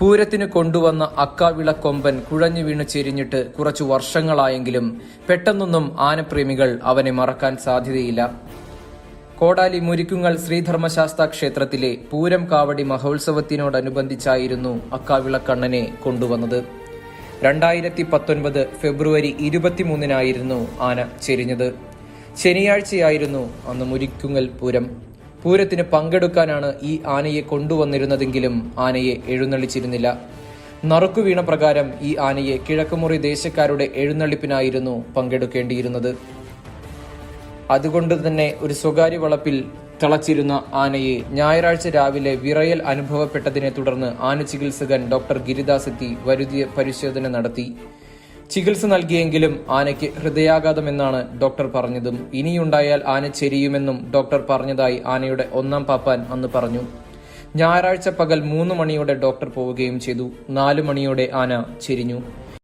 പൂരത്തിന് കൊണ്ടുവന്ന അക്കാവിളക്കൊമ്പൻ കുഴഞ്ഞു വീണ് ചെരിഞ്ഞിട്ട് കുറച്ചു വർഷങ്ങളായെങ്കിലും പെട്ടെന്നൊന്നും ആനപ്രേമികൾ അവനെ മറക്കാൻ സാധ്യതയില്ല. കോടാലി മുരിക്കുങ്ങൾ ശ്രീധർമ്മശാസ്ത്ര ക്ഷേത്രത്തിലെ പൂരം കാവടി മഹോത്സവത്തിനോടനുബന്ധിച്ചായിരുന്നു അക്കാവിളക്കണ്ണനെ കൊണ്ടുവന്നത്. രണ്ടായിരത്തി പത്തൊൻപത് ഫെബ്രുവരി ഇരുപത്തിമൂന്നിനായിരുന്നു ആന ചെരിഞ്ഞത്. ശനിയാഴ്ചയായിരുന്നു അന്ന് മുരിക്കുങ്ങൽ പൂരം. പൂരത്തിന് പങ്കെടുക്കാനാണ് ഈ ആനയെ കൊണ്ടുവന്നിരുന്നതെങ്കിലും ആനയെ എഴുന്നള്ളിച്ചിരുന്നില്ല. നറുക്കു വീണ പ്രകാരം ഈ ആനയെ കിഴക്കുമുറി ദേശക്കാരുടെ എഴുന്നള്ളിപ്പിനായിരുന്നു പങ്കെടുക്കേണ്ടിയിരുന്നത്. അതുകൊണ്ട് തന്നെ ഒരു സ്വകാര്യ വളപ്പിൽ തളച്ചിരുന്ന ആനയെ ഞായറാഴ്ച രാവിലെ വിറയൽ അനുഭവപ്പെട്ടതിനെ തുടർന്ന് ആന ചികിത്സകൻ ഡോക്ടർ ഗിരിദാസ് എത്തി വരുതിയ പരിശോധന നടത്തി. ചികിത്സ നൽകിയെങ്കിലും ആനയ്ക്ക് ഹൃദയാഘാതമെന്നാണ് ഡോക്ടർ പറഞ്ഞതും. ഇനിയുണ്ടായാൽ ആന ചെരിയുമെന്നും ഡോക്ടർ പറഞ്ഞതായി ആനയുടെ ഒന്നാം പാപ്പാൻ അന്ന് പറഞ്ഞു. ഞായറാഴ്ച പകൽ മൂന്ന് മണിയോടെ ഡോക്ടർ പോവുകയും ചെയ്തു. നാലു മണിയോടെ ആന ചെരിഞ്ഞു.